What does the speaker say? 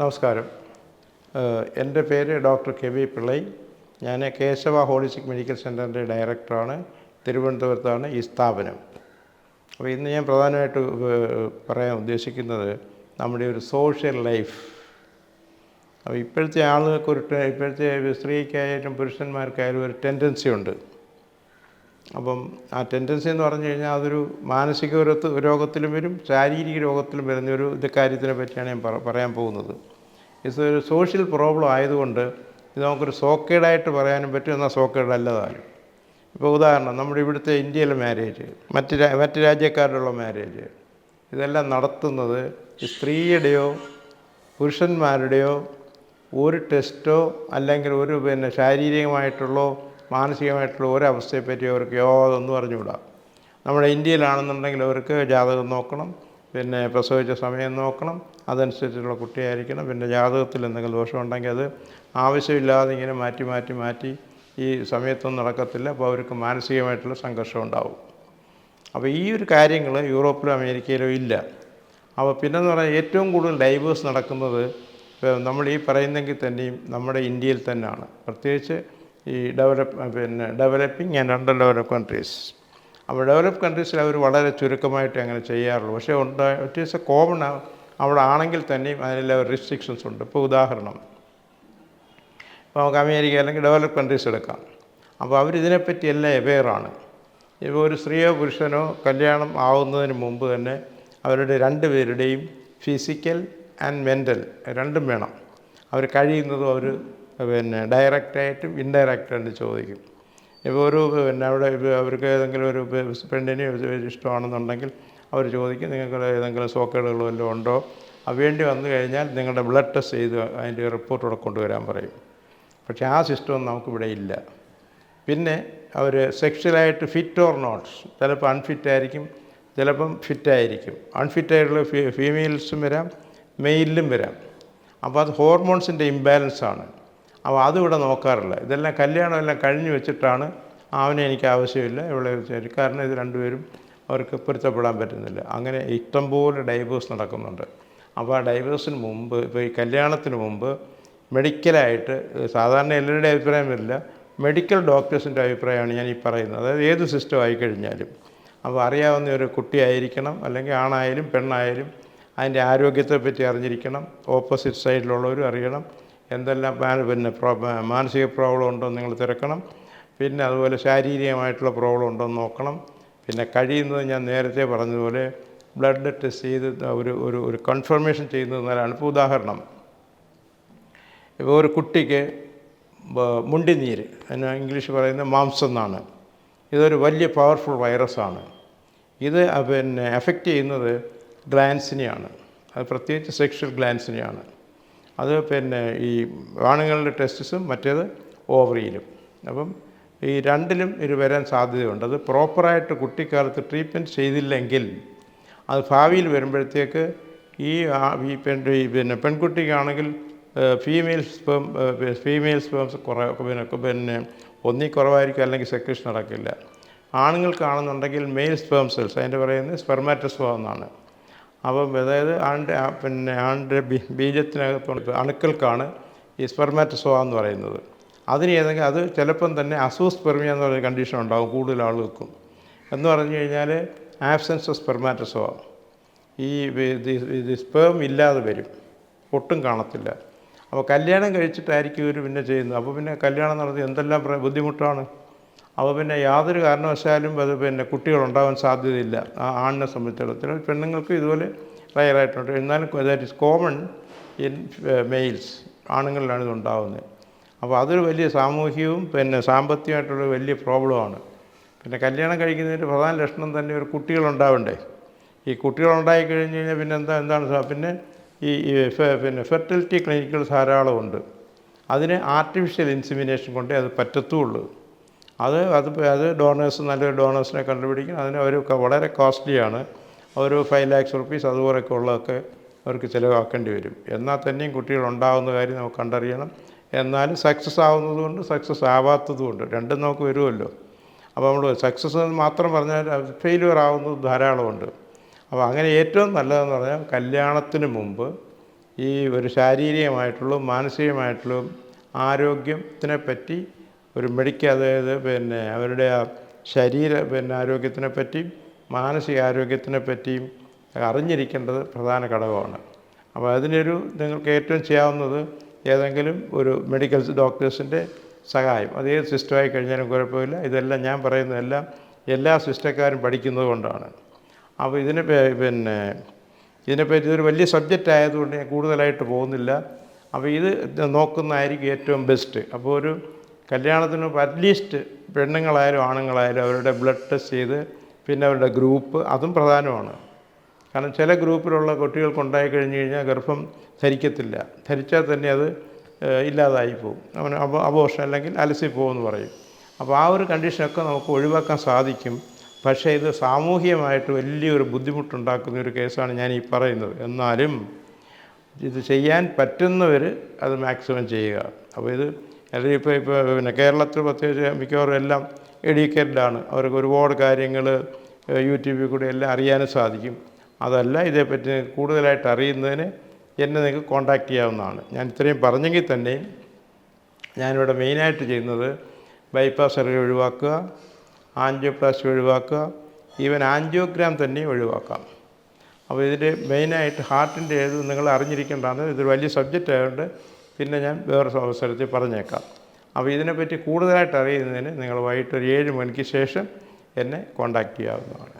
നമസ്കാരം. എന്റെ പേര് ഡോക്ടർ കെ വി പിള്ളൈ. ഞാൻ കേശവ ഹോളിസ്റ്റിക് മെഡിക്കൽ സെന്ററിന്റെ ഡയറക്ടറാണ്. തിരുവനന്തപുരത്താണ് ഈ സ്ഥാപനം. അപ്പോൾ ഇന്ന് ഞാൻ പ്രധാനമായിട്ട് പറയാൻ ഉദ്ദേശിക്കുന്നത് നമ്മുടെ ഒരു സോഷ്യൽ ലൈഫ്. അപ്പോൾ ഇപ്പോഴത്തെ ആളുകൾക്ക് ഒരു ഇപ്പോഴത്തെ സ്ത്രീക്കായാലും പുരുഷന്മാർക്കായാലും ഒരു ടെൻഡൻസി ഉണ്ട്. അപ്പം ആ ടെൻഡൻസി എന്ന് പറഞ്ഞു കഴിഞ്ഞാൽ അതൊരു മാനസിക രോഗത്തിലും വരും ശാരീരിക രോഗത്തിലും വരുന്ന ഒരു ഇത് കാര്യത്തിനെ പറ്റിയാണ് ഞാൻ പറയാൻ പോകുന്നത്. ഇത് ഒരു സോഷ്യൽ പ്രോബ്ലം ആയതുകൊണ്ട് ഇത് നമുക്കൊരു സോക്കേഡായിട്ട് പറയാനും പറ്റും എന്നാൽ സോക്കേഡ് അല്ലതാനും ഇപ്പോൾ ഉദാഹരണം നമ്മുടെ ഇവിടുത്തെ ഇന്ത്യയിലെ മാരേജ് മറ്റ് മറ്റ് രാജ്യക്കാരുള്ള മാരേജ് ഇതെല്ലാം നടത്തുന്നത് സ്ത്രീയുടെയോ പുരുഷന്മാരുടെയോ ഒരു ടെസ്റ്റോ അല്ലെങ്കിൽ ഒരു പിന്നെ ശാരീരികമായിട്ടുള്ളോ മാനസികമായിട്ടുള്ള ഒരു അവസ്ഥയെപ്പറ്റി അവർക്ക് യാതൊന്നും അറിഞ്ഞുകൂടാ. നമ്മുടെ ഇന്ത്യയിലാണെന്നുണ്ടെങ്കിൽ അവർക്ക് ജാതകം നോക്കണം പിന്നെ പ്രസവിച്ച സമയം നോക്കണം അതനുസരിച്ചുള്ള കുട്ടിയായിരിക്കണം പിന്നെ ജാതകത്തിൽ എന്തെങ്കിലും ദോഷമുണ്ടെങ്കിൽ അത് ആവശ്യമില്ലാതെ ഇങ്ങനെ മാറ്റി മാറ്റി മാറ്റി ഈ സമയത്തൊന്നും നടക്കത്തില്ല അപ്പോൾ അവർക്ക് മാനസികമായിട്ടുള്ള സംഘർഷം ഉണ്ടാവും. അപ്പോൾ ഈ ഒരു കാര്യങ്ങൾ യൂറോപ്പിലും അമേരിക്കയിലോ ഇല്ല. അപ്പോൾ പിന്നെന്ന് പറഞ്ഞാൽ ഏറ്റവും കൂടുതൽ ഡൈവേഴ്സ് നടക്കുന്നത് നമ്മൾ ഈ പറയുന്നെങ്കിൽ തന്നെയും നമ്മുടെ ഇന്ത്യയിൽ തന്നെയാണ്. പ്രത്യേകിച്ച് ഈ ഡെവലപ്പ് പിന്നെ developing and under develop countries അപ്പോൾ ഡെവലപ്പ് കൺട്രീസിൽ അവർ വളരെ ചുരുക്കമായിട്ട് അങ്ങനെ ചെയ്യാറുള്ളൂ. പക്ഷേ ഉണ്ട് ഇറ്റ് ഈസ് എ കോമൺ അവിടെ ആണെങ്കിൽ തന്നെയും അതിനെല്ലാം റിസ്ട്രിക്ഷൻസ് ഉണ്ട്. ഇപ്പോൾ ഉദാഹരണം ഇപ്പോൾ നമുക്ക് അമേരിക്ക അല്ലെങ്കിൽ ഡെവലപ്പ് കൺട്രീസ് എടുക്കാം. അപ്പോൾ അവരിതിനെപ്പറ്റി എല്ലാം അവെയറാണ് ഇപ്പോൾ ഒരു സ്ത്രീയോ പുരുഷനോ കല്യാണം ആവുന്നതിന് മുമ്പ് തന്നെ അവരുടെ രണ്ട് പേരുടെയും ഫിസിക്കൽ ആൻഡ് മെന്റൽ രണ്ടും വേണം. അവർ കഴിയുന്നതും അവർ പിന്നെ ഡയറക്റ്റായിട്ടും ഇൻഡയറക്റ്റായിട്ട് ചോദിക്കും. ഇപ്പോൾ ഒരു പിന്നെ അവിടെ അവർക്ക് ഏതെങ്കിലും ഒരു പെണ്ണിനെ ഇഷ്ടമാണെന്നുണ്ടെങ്കിൽ അവർ ചോദിക്കും നിങ്ങൾക്ക് ഏതെങ്കിലും സോക്കേടുകളോ വല്ലതും ഉണ്ടോ? വേണ്ടി വന്നു കഴിഞ്ഞാൽ നിങ്ങളുടെ ബ്ലഡ് ടെസ്റ്റ് ചെയ്ത് അതിന്റെ റിപ്പോർട്ട് ഇവിടെ കൊണ്ടുവരാൻ പറയും. പക്ഷേ ആ സിസ്റ്റം നമുക്കിവിടെ ഇല്ല. പിന്നെ അവർ സെക്ഷലായിട്ട് ഫിറ്റ് ഓർ നോട്ട്സ് ചിലപ്പോൾ അൺഫിറ്റ് ആയിരിക്കും ചിലപ്പം ഫിറ്റായിരിക്കും അൺഫിറ്റായിട്ടുള്ള ഫീമെയിൽസും വരാം മെയിലിലും വരാം. അപ്പോൾ അത് ഹോർമോൺസിന്റെ ഇംബാലൻസ് ആണ് അപ്പോൾ അതിവിടെ നോക്കാറില്ല. ഇതെല്ലാം കല്യാണമെല്ലാം കഴിഞ്ഞു വെച്ചിട്ടാണ് അവനെ എനിക്ക് ആവശ്യമില്ല. ഇവിടെ വെച്ചാൽ കാരണം ഇത് രണ്ടുപേരും അവർക്ക് പൊരുത്തപ്പെടാൻ പറ്റുന്നില്ല. അങ്ങനെ ഇഷ്ടംപോലെ ഡൈവേഴ്സ് നടക്കുന്നുണ്ട്. അപ്പോൾ ആ ഡൈവേഴ്സിന് മുമ്പ് ഇപ്പോൾ ഈ കല്യാണത്തിന് മുമ്പ് മെഡിക്കലായിട്ട് സാധാരണ എല്ലാവരുടെയും അഭിപ്രായം വരില്ല. മെഡിക്കൽ ഡോക്ടേഴ്സിന്റെ അഭിപ്രായമാണ് ഞാൻ ഈ പറയുന്നത്. അതായത് ഏത് സിസ്റ്റം ആയിക്കഴിഞ്ഞാലും അപ്പോൾ അറിയാവുന്ന ഒരു കുട്ടിയായിരിക്കണം അല്ലെങ്കിൽ ആണായാലും പെണ്ണായാലും അതിന്റെ ആരോഗ്യത്തെപ്പറ്റി അറിഞ്ഞിരിക്കണം. ഓപ്പോസിറ്റ് സൈഡിലുള്ളവരും അറിയണം. എന്തെല്ലാം പിന്നെ മാനസിക പ്രോബ്ലം ഉണ്ടോ നിങ്ങൾ തിരക്കണം. പിന്നെ അതുപോലെ ശാരീരികമായിട്ടുള്ള പ്രോബ്ലം ഉണ്ടോ എന്ന് നോക്കണം. പിന്നെ കഴിയുന്നത് ഞാൻ നേരത്തെ പറഞ്ഞതുപോലെ ബ്ലഡ് ടെസ്റ്റ് ചെയ്ത് ഒരു ഒരു ഒരു കൺഫർമേഷൻ ചെയ്യുന്നത് നല്ലതാണ് ഇപ്പോൾ ഉദാഹരണം. ഇപ്പോൾ ഒരു കുട്ടിക്ക് മുണ്ടിനീര് അതിന് ഇംഗ്ലീഷ് പറയുന്നത് മാംസം എന്നാണ്. ഇതൊരു വലിയ പവർഫുൾ വൈറസാണ് ഇത് പിന്നെ എഫക്റ്റ് ചെയ്യുന്നത് ഗ്ലാൻസിനെയാണ് അത് പ്രത്യേകിച്ച് സെക്ഷൽ ഗ്ലാൻസിനെയാണ് അത് പിന്നെ ഈ ആണുങ്ങളുടെ ടെസ്റ്റിസും മറ്റേത് ഓവറിയിലും. അപ്പം ഈ രണ്ടിലും ഇത് വരാൻ സാധ്യതയുണ്ട്. അത് പ്രോപ്പറായിട്ട് കുട്ടിക്കാലത്ത് ട്രീറ്റ്മെന്റ് ചെയ്തില്ലെങ്കിൽ അത് ഭാവിയിൽ വരുമ്പോഴത്തേക്ക് ഈ ഈ പെൺ ഈ പിന്നെ പെൺകുട്ടിക്കാണെങ്കിൽ ഫീമെയിൽ സ്പേം ഫീമെയിൽ സ്പേംസ് കുറേ പിന്നെ പിന്നെ ഒന്നി കുറവായിരിക്കും അല്ലെങ്കിൽ സെക്രീഷൻ നടക്കില്ല. ആണുങ്ങൾക്കാണെന്നുണ്ടെങ്കിൽ മെയിൽ സ്പേം സെൽസ് അതിന്റെ പറയുന്നത് സ്പെർമാറ്റസ്വ എന്നാണ്. അപ്പം അതായത് ആണ്ട് പിന്നെ ആണ്ട് ബീജത്തിനകത്ത് അണുക്കൾക്കാണ് ഈ സ്പെർമാറ്റസോ എന്ന് പറയുന്നത്. അതിന് ഏതെങ്കിലും അത് ചിലപ്പം തന്നെ അസൂസ്പെർമിയ എന്ന് പറയുന്ന കണ്ടീഷൻ ഉണ്ടാകും കൂടുതൽ ആളുകൾക്കും. എന്ന് പറഞ്ഞു കഴിഞ്ഞാൽ ആബ്സെൻസ് ഓഫ് സ്പെർമാറ്റസോ ഈ സ്പേം ഇല്ലാതെ വരും. ഒട്ടും കാണത്തില്ല. അപ്പോൾ കല്യാണം കഴിച്ചിട്ടായിരിക്കും ഇവർ പിന്നെ ചെയ്യുന്നത്. അപ്പോൾ പിന്നെ കല്യാണം നടത്തി എന്തെല്ലാം ബുദ്ധിമുട്ടാണ്? അപ്പോൾ പിന്നെ യാതൊരു കാരണവശാലും അത് പിന്നെ കുട്ടികളുണ്ടാവാൻ സാധ്യതയില്ല. ആ ആണിനെ സംബന്ധിച്ചിടത്തോളം പെണ്ണുങ്ങൾക്ക് ഇതുപോലെ റയറായിട്ടുണ്ട്. എന്നാലും that is common in males ആണുങ്ങളിലാണ് ഇതുണ്ടാകുന്നത് അപ്പോൾ അതൊരു വലിയ സാമൂഹികവും പിന്നെ സാമ്പത്തികമായിട്ടുള്ള വലിയ പ്രോബ്ലമാണ്. പിന്നെ കല്യാണം കഴിക്കുന്നതിന്റെ പ്രധാന ലക്ഷണം തന്നെ ഒരു കുട്ടികളുണ്ടാവണ്ടേ? ഈ കുട്ടികളുണ്ടായി കഴിഞ്ഞ് കഴിഞ്ഞാൽ പിന്നെ എന്താ എന്താണ് പിന്നെ ഈ പിന്നെ ഫെർട്ടിലിറ്റി ക്ലിനിക്കുകൾ ധാരാളമുണ്ട്. അതിന് ആർട്ടിഫിഷ്യൽ ഇൻസിമിനേഷൻ കൊണ്ടേ അത് പറ്റത്തുള്ളൂ. അത് അത് അത് ഡോണേഴ്സ് നല്ലൊരു ഡോണേഴ്സിനെ കണ്ടുപിടിക്കും. അതിന് അവർ വളരെ കോസ്റ്റ്ലിയാണ് ഒരു ഫൈവ് ലാക്സ് റുപ്പീസ് അതുപോലെയൊക്കെ ഉള്ളതൊക്കെ അവർക്ക് ചിലവാക്കേണ്ടി വരും. എന്നാൽ തന്നെയും കുട്ടികൾ ഉണ്ടാകുന്ന കാര്യം നമുക്ക് കണ്ടറിയണം. എന്നാലും സക്സസ് ആവുന്നതുകൊണ്ട് സക്സസ് ആവാത്തതുകൊണ്ട് രണ്ടും നമുക്ക് വരുമല്ലോ. അപ്പോൾ നമ്മൾ സക്സസ് എന്ന് മാത്രം പറഞ്ഞാൽ ഫെയിലുവർ ആവുന്നത് ധാരാളമുണ്ട് അപ്പോൾ അങ്ങനെ ഏറ്റവും നല്ലതെന്ന് പറഞ്ഞാൽ കല്യാണത്തിന് മുമ്പ് ഈ ഒരു ശാരീരികമായിട്ടുള്ള മാനസികമായിട്ടുള്ള ആരോഗ്യത്തിനെ പറ്റി ഒരു മെഡിക്കൽ അതായത് പിന്നെ അവരുടെ ആ ശരീര പിന്നെ ആരോഗ്യത്തിനെ പറ്റിയും മാനസിക ആരോഗ്യത്തിനെ പറ്റിയും അറിഞ്ഞിരിക്കേണ്ടത് പ്രധാന ഘടകമാണ്. അപ്പോൾ അതിനൊരു നിങ്ങൾക്ക് ഏറ്റവും ചെയ്യാവുന്നത് ഏതെങ്കിലും ഒരു മെഡിക്കൽ ഡോക്ടേഴ്സിന്റെ സഹായം. അത് ഏത് സിസ്റ്റമായി കഴിഞ്ഞാലും കുഴപ്പമില്ല. ഇതെല്ലാം ഞാൻ പറയുന്നതെല്ലാം എല്ലാ സിസ്റ്റക്കാരും പഠിക്കുന്നത് കൊണ്ടാണ്. അപ്പോൾ ഇതിനെ പിന്നെ ഇതിനെപ്പറ്റി ഇതൊരു വലിയ സബ്ജക്റ്റ് ആയതുകൊണ്ട് ഞാൻ കൂടുതലായിട്ട് പോകുന്നില്ല. അപ്പോൾ ഇത് നോക്കുന്നതായിരിക്കും ഏറ്റവും ബെസ്റ്റ്. അപ്പോൾ ഒരു കല്യാണത്തിന് മുമ്പ് അറ്റ്ലീസ്റ്റ് പെണ്ണുങ്ങളായാലും ആണുങ്ങളായാലും അവരുടെ ബ്ലഡ് ടെസ്റ്റ് ചെയ്ത് പിന്നെ അവരുടെ ഗ്രൂപ്പ് അതും പ്രധാനമാണ്. കാരണം ചില ഗ്രൂപ്പിലുള്ള കുട്ടികൾക്ക് ഉണ്ടായി കഴിഞ്ഞ് കഴിഞ്ഞാൽ ഗർഭം ധരിക്കത്തില്ല. ധരിച്ചാൽ തന്നെ അത് ഇല്ലാതായി പോകും. അവന് അബോ അബോഷൻ അല്ലെങ്കിൽ അലസി പോകുമെന്ന് പറയും. അപ്പോൾ ആ ഒരു കണ്ടീഷനൊക്കെ നമുക്ക് ഒഴിവാക്കാൻ സാധിക്കും. പക്ഷേ ഇത് സാമൂഹികമായിട്ട് വലിയൊരു ബുദ്ധിമുട്ടുണ്ടാക്കുന്ന ഒരു കേസാണ് ഞാൻ ഈ പറയുന്നത്. എന്നാലും ഇത് ചെയ്യാൻ പറ്റുന്നവർ അത് മാക്സിമം ചെയ്യുക. അപ്പോൾ ഇത് അല്ലെങ്കിൽ ഇപ്പോൾ ഇപ്പോൾ പിന്നെ കേരളത്തിൽ പ്രത്യേകിച്ച് മിക്കവാറും എല്ലാം എഡ്യൂക്കേറ്റഡ് ആണ് അവർക്ക് ഒരുപാട് കാര്യങ്ങൾ യൂട്യൂബിൽ കൂടെ എല്ലാം അറിയാനും സാധിക്കും. അതല്ല ഇതേപ്പറ്റി കൂടുതലായിട്ട് അറിയുന്നതിന് എന്നെ നിങ്ങൾക്ക് കോൺടാക്റ്റ് ചെയ്യാവുന്നതാണ്. ഞാൻ ഇത്രയും പറഞ്ഞെങ്കിൽ തന്നെ ഞാനിവിടെ മെയിനായിട്ട് ചെയ്യുന്നത് ബൈപ്പാസ് സർജറി ഒഴിവാക്കുക ആൻജിയോപ്ലാസ്റ്റി ഒഴിവാക്കുക ഈവൻ ആൻജിയോഗ്രാം തന്നെ ഒഴിവാക്കാം. അപ്പോൾ ഇതിന്റെ മെയിനായിട്ട് ഹാർട്ടിന്റെ ഏത് നിങ്ങൾ അറിഞ്ഞിരിക്കേണ്ടതാണ്. ഇതൊരു വലിയ സബ്ജക്റ്റ് ആയതുകൊണ്ട് പിന്നെ ഞാൻ വേറെ അവസരത്തിൽ പറഞ്ഞേക്കാം. അപ്പോൾ ഇതിനെപ്പറ്റി കൂടുതലായിട്ട് അറിയുന്നതിന് നിങ്ങൾ വൈകിട്ട് ഒരു ഏഴ് മണിക്ക് ശേഷം എന്നെ കോണ്ടാക്റ്റ് ചെയ്യാവുന്നതാണ്.